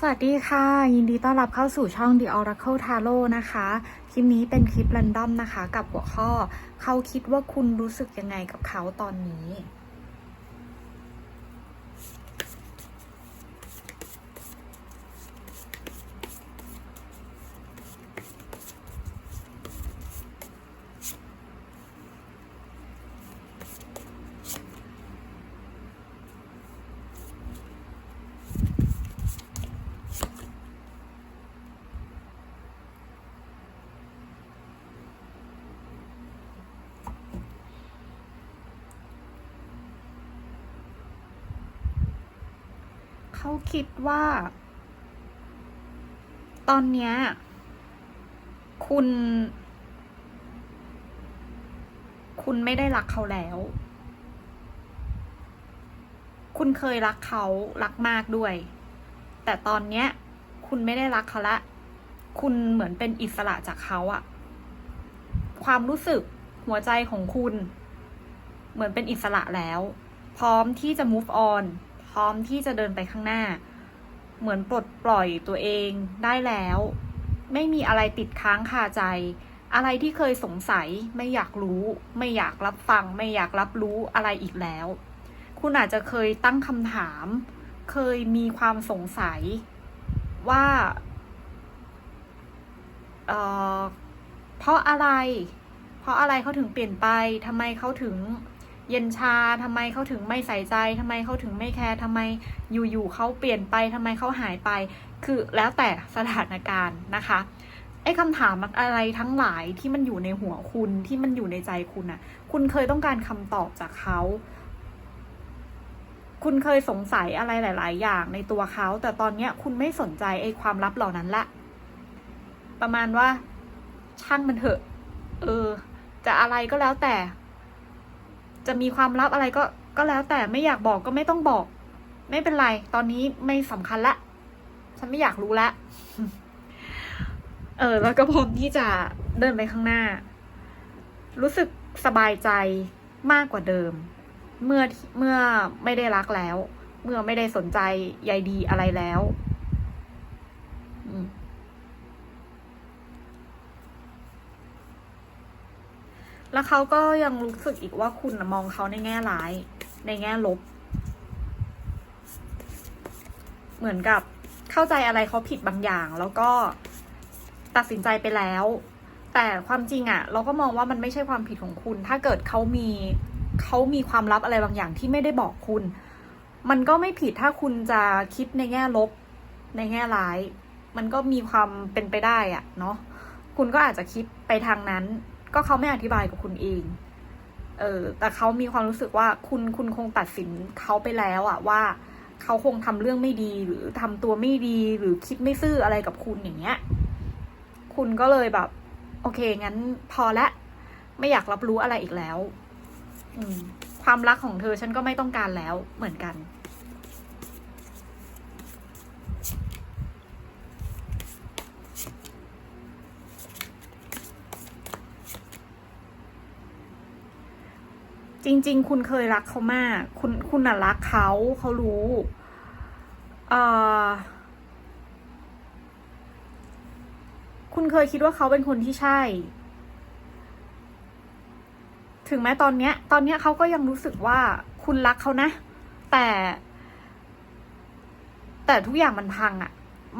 สวัสดีค่ะ ยินดีต้อนรับเข้าสู่ช่อง The Oracle Tarot นะคะ คลิปนี้เป็นคลิป r รนดอมนะคะ กับหัวข้อ เขาคิดว่าคุณรู้สึกยังไงกับเขาตอนนี้ เขาคิดว่า ตอนเนี้ยคุณ คุณไม่ได้รักเขาแล้ว คุณเคยรักเขารักมากด้วย แต่ตอนเนี้ย คุณไม่ได้รักเขาละ คุณเหมือนเป็นอิสระจากเขาอะความรู้สึกหัวใจของคุณ เหมือนเป็นอิสระแล้ว พร้อมที่จะ move on พร้อมที่จะเดินไปข้างหน้า เหมือนปลดปล่อยตัวเองได้แล้ว ไม่มีอะไรติดค้างคาใจ อะไรที่เคยสงสัยไม่อยากรู้ ไม่อยากรับฟัง ไม่อยากรับรู้อะไรอีกแล้ว คุณอาจจะเคยตั้งคำถาม เคยมีความสงสัยว่าเอ่อเพราะอะไร เพราะอะไรเขาถึงเปลี่ยนไปทำไมเขาถึง เย็นชาทำไมเขาถึงไม่ใส่ใจทำไมเขาถึงไม่แคร์ทำไมอยู่ๆเขาเปลี่ยนไปทำไมเขาหายไป คือแล้วแต่สถานการณ์นะคะไอ้คำถามอะไรทั้งหลายที่มันอยู่ในหัวคุณที่มันอยู่ในใจคุณอะคุณเคยต้องการคำตอบจากเขาคุณเคยสงสัยอะไรหลาย ๆ อย่างในตัวเขา แต่ตอนเนี้ยคุณไม่สนใจไอ้ความลับเหล่านั้นละ ประมาณว่า ช่างมันเถอะ เออ จะอะไรก็แล้วแต่ จะมีความลับอะไรก็ก็แล้วแต่ไม่อยากบอกก็ไม่ต้องบอก ไม่เป็นไร ตอนนี้ไม่สำคัญละ ฉันไม่อยากรู้ละเออ แล้วก็พร้อมที่จะเดินไปข้างหน้า รู้สึกสบายใจมากกว่าเดิม เมื่อเมื่อไม่ได้รักแล้ว เมื่อไม่ได้สนใจใยดีอะไรแล้ว อืม แล้วเขาก็ยังรู้สึกอีกว่าคุณมองเขาในแง่ร้าย ในแง่ลบ เหมือนกับเข้าใจอะไรเขาผิดบางอย่าง แล้วก็ตัดสินใจไปแล้ว แต่ความจริงอะ่ะเราก็มองว่ามันไม่ใช่ความผิดของคุณ ถ้าเกิดเขามีเขามีความลับอะไรบางอย่างที่ไม่ได้บอกคุณ มันก็ไม่ผิดถ้าคุณจะคิดในแง่ลบ ในแง่ร้าย มันก็มีความเป็นไปได้อะเนาะคุณก็อาจจะคิดไปทางนั้น ก็เขาไม่อธิบายกับคุณเอง เออ แต่เขามีความรู้สึกว่าคุณคุณคงตัดสินเขาไปแล้วอะว่าเขาคงทำเรื่องไม่ดีหรือทำตัวไม่ดีหรือคิดไม่ซื่ออะไรกับคุณอย่างเงี้ย คุณก็เลยแบบ โอเค งั้นพอละ ไม่อยากรับรู้อะไรอีกแล้ว อืม ความรักของเธอฉันก็ไม่ต้องการแล้วเหมือนกัน จริง ๆ คุณเคยรักเขามาก คุณคุณน่ะรักเขาเขารู้เออคุณเคยคิดว่าเขาเป็นคนที่ใช่ ถึงแม้ตอนเนี้ย ตอนเนี้ยเขาก็ยังรู้สึกว่าคุณรักเขานะ แต่ แต่ทุกอย่างมันพังอะ่ะ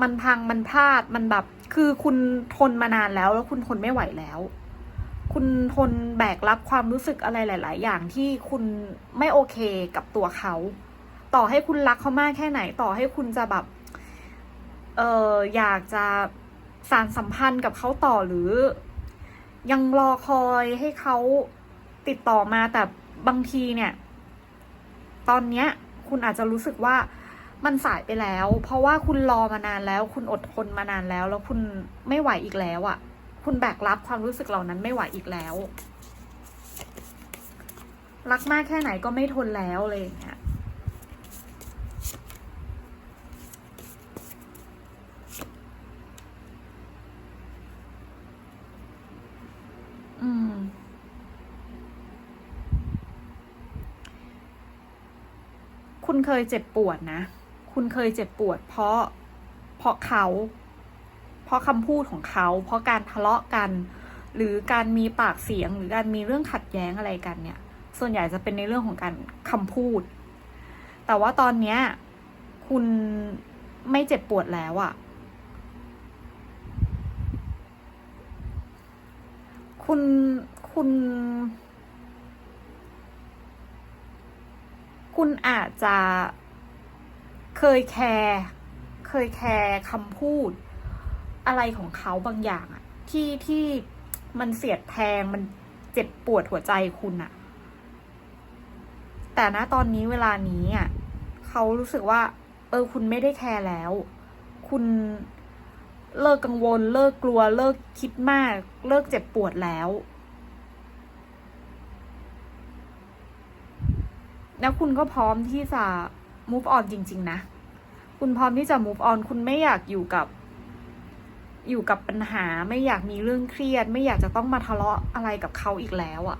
มันพังมันพลาดมันแบบ คือคุณทนมานานแล้ว แล้วคุณทนไม่ไหวแล้ว คุณทนแบกรับความรู้สึกอะไรหลาย ๆ อย่างที่คุณไม่โอเคกับตัวเขา ต่อให้คุณรักเขามากแค่ไหน ต่อให้คุณจะแบบ เอออยากจะสารสัมพันธ์กับเขาต่อหรือ ยังรอคอยให้เขาติดต่อมาแต่บางทีเนี่ย ตอนเนี้ย คุณอาจจะรู้สึกว่ามันสายไปแล้ว เพราะว่าคุณรอมานานแล้ว คุณอดทนมานานแล้ว แล้วคุณไม่ไหวอีกแล้วอะ่ะ คุณแบกรับความรู้สึกเหล่านั้นไม่ไหวอีกแล้ว รักมากแค่ไหนก็ไม่ทนแล้วอะไรอย่างเงี้ยอืมคุณเคยเจ็บปวดนะ คุณเคยเจ็บปวด เพราะ เพราะเขา เพราะคำพูดของเขา เพราะการทะเลาะกัน หรือการมีปากเสียง หรือการมีเรื่องขัดแย้งอะไรกันเนี่ย ส่วนใหญ่จะเป็นในเรื่องของการคำพูด แต่ว่าตอนเนี้ยคุณไม่เจ็บปวดแล้วอะคุณคุณ คุณอาจจะเคยแคร์ เคยแคร์คำพูด อะไรของเขาบางอย่างอะที่ที่มันเสียดแทงมันเจ็บปวดหัวใจคุณอะแต่ณตอนนี้เวลานี้อะเขารู้สึกว่า เออ คุณไม่ได้แคร์แล้ว คุณเลิกกังวล เลิกกลัว เลิกคิดมาก เลิกเจ็บปวดแล้ว แล้วคุณก็พร้อมที่จะ move on จริง ๆ นะ คุณพร้อมที่จะ move on คุณไม่อยากอยู่กับ อยู่กับปัญหาไม่อยากมีเรื่องเครียด ไม่อยากจะต้องมาทะเลาะอะไรกับเขาอีกแล้วอะ่ะ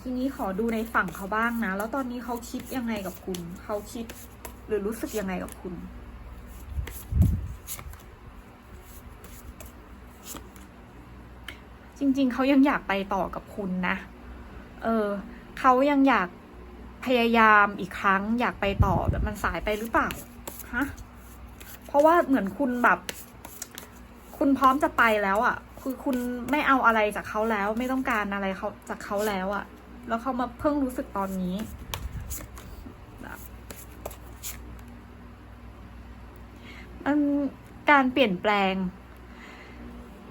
ทีนี้ขอดูในฝั่งเขาบ้างนะ แล้วตอนนี้เขาคิดยังไงกับคุณ เขาคิดหรือรู้สึกยังไงกับคุณจริงๆ เขายังอยากไปต่อกับคุณนะ เออ เขายังอยากพยายามอีกครั้ง อยากไปต่อแต่มันสายไปหรือเปล่า ฮะ เพราะว่าเหมือนคุณแบบ คุณพร้อมจะไปแล้วอะ่ะ คือคุณไม่เอาอะไรจากเขาแล้ว ไม่ต้องการอะไรเขาจากเขาแล้วอะ่ะ แล้วเขามาเพิ่งรู้สึกตอนนี้มันการเปลี่ยนแปลง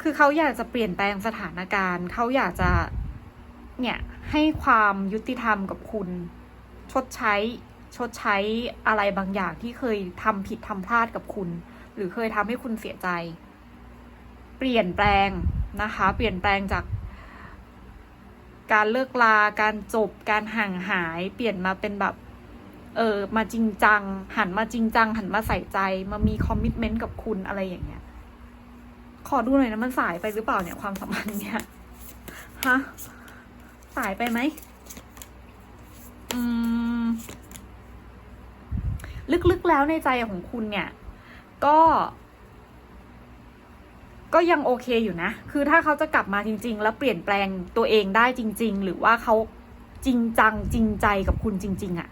คือเขาอยากจะเปลี่ยนแปลงสถานการณ์ เขาอยากจะ เนี่ย ให้ความยุติธรรมกับคุณ ชดใช้ ชดใช้อะไรบางอย่างที่เคยทำผิดทำพลาดกับคุณ หรือเคยทำให้คุณเสียใจ เปลี่ยนแปลงนะคะ เปลี่ยนแปลงจาก การเลิกลา การจบ การห่างหาย เปลี่ยนมาเป็นแบบ เออ มาจริงจัง หันมาจริงจัง หันมาใส่ใจ มามีคอมมิชเมนต์กับคุณอะไรอย่างเงี้ย ขอดูหน่อยนะมันสายไปหรือเปล่าเนี่ยความสัมพันธ์เนี่ย ฮะ สายไปไหม อืม ลึกๆแล้วในใจของคุณเนี่ย ก็ ก็ยังโอเคอยู่นะ คือถ้าเขาจะกลับมาจริง ๆ แล้วเปลี่ยนแปลงตัวเองได้จริง ๆ หรือว่าเขาจริงจังจริงใจกับคุณจริง ๆอะ่ะ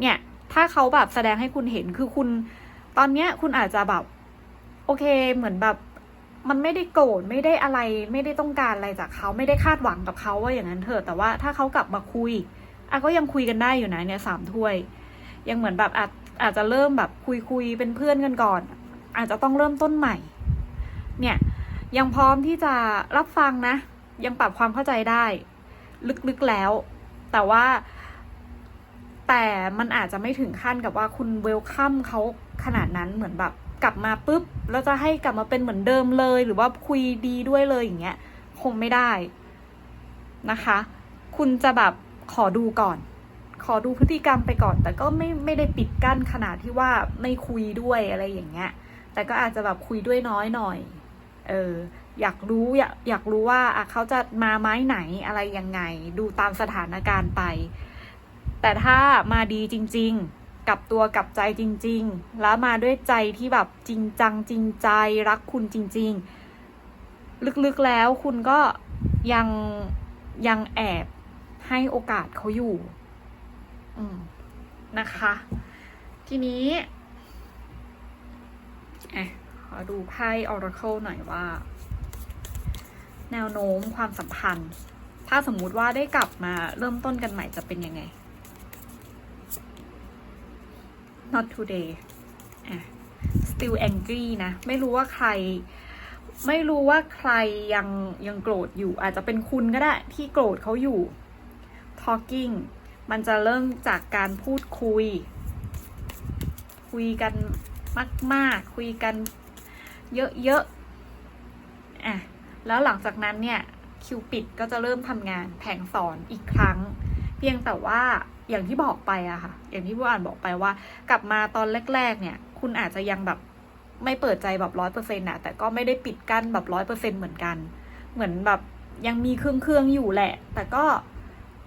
เนี่ย ถ้าเขาแบบแสดงให้คุณเห็นคือคุณ ตอนเนี้ย คุณอาจจะแบบ โอเคเหมือนแบบมันไม่ได้โกรธไม่ได้อะไรไม่ได้ต้องการอะไรจากเขาไม่ได้คาดหวังกับเขาว่าอย่างนั้นเถอะแต่ว่าถ้าเขากลับมาคุยอะก็ยังคุยกันได้อยู่นะเนี่ยสามถ้วย ยังเหมือนแบบอาจอาจจะเริ่มแบบคุยคุยเป็นเพื่อนกันก่อน อาจจะต้องเริ่มต้นใหม่ เนี่ยยังพร้อมที่จะรับฟังนะ ยังปรับความเข้าใจได้ ลึกๆแล้ว แต่ว่า แต่มันอาจจะไม่ถึงขั้นกับว่าคุณเวลคัมเขาขนาดนั้นเหมือนแบบกลับมาปุ๊บแล้วจะให้กลับมาเป็นเหมือนเดิมเลย หรือว่าคุยดีด้วยเลยอย่างเงี้ยคงไม่ได้นะคะ คุณจะแบบขอดูก่อน ขอดูพฤติกรรมไปก่อน แต่ก็ไม่ไม่ได้ปิดกั้นขนาดที่ว่าไม่คุยด้วยอะไรอย่างเงี้ย แต่ก็อาจจะแบบคุยด้วยน้อยหน่อย เออ อยากรู้อยากอยากรู้ว่าอะเขาจะมาไม้ไหนอะไรยังไง ดูตามสถานการณ์ไป แต่ถ้ามาดีจริง ๆ กับตัวกับใจจริง ๆ แล้วมาด้วยใจที่แบบจริงจังจริงใจรักคุณจริง ๆ ลึกๆแล้วคุณก็ยังยังแอบให้โอกาสเขาอยู่ นะคะ ทีนี้อะขอดูไพ่ Oracle หน่อยว่า แนวโน้มความสัมพันธ์ ถ้าสมมุติว่าได้กลับมาเริ่มต้นกันใหม่จะเป็นยังไง not today อะ still angry นะ ไม่รู้ว่าใคร ไม่รู้ว่าใครยังยังโกรธอยู่ อาจจะเป็นคุณก็ได้ที่โกรธเขาอยู่ talking มันจะเริ่มจากการพูดคุย คุยกันมาก ๆ คุยกันเยอะๆอะแล้วหลังจากนั้นเนี่ยคิวปิดก็จะเริ่มทำงานแผงสอนอีกครั้ง เพียงแต่ว่าอย่างที่บอกไปอะค่ะ อย่างที่ผู้อ่านบอกไปว่า กลับมาตอนแรก ๆ เนี่ย คุณอาจจะยังแบบไม่เปิดใจแบบร้อยเปอร์เซ็นต์อะแต่ก็ไม่ได้ปิดกั้นแบบร้อยเปอร์เซ็นต์เหมือนกัน เหมือนแบบยังมีเครื่องเครื่องๆอยู่แหละ แต่ก็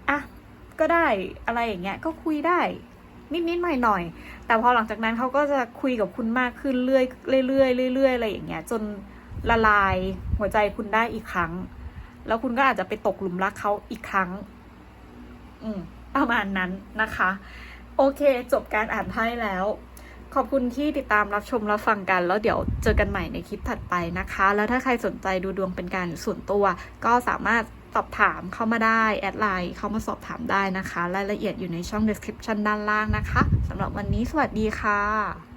อะ ก็ได้อะไรอย่างเงี้ยก็คุยได้ นิดๆหน่อยๆแต่พอหลังจากนั้นเขาก็จะคุยกับคุณมากขึ้นเรื่อยเรื่อยเรื่อยอะไรอย่างเงี้ยจนละลายหัวใจคุณได้อีกครั้ง แล้วคุณก็อาจจะไปตกหลุมรักเขาอีกครั้ง อืมประมาณนั้นนะคะ โอเค จบการอ่านไพ่แล้ว ขอบคุณที่ติดตามรับชมรับฟังกัน แล้วเดี๋ยวเจอกันใหม่ในคลิปถัดไปนะคะ แล้วถ้าใครสนใจดูดวงเป็นการส่วนตัว ก็สามารถ สอบถามเข้ามาได้ แอดไลน์เข้ามาสอบถามได้นะคะ รายละเอียดอยู่ในช่อง description ด้านล่างนะคะสำหรับวันนี้สวัสดีค่ะ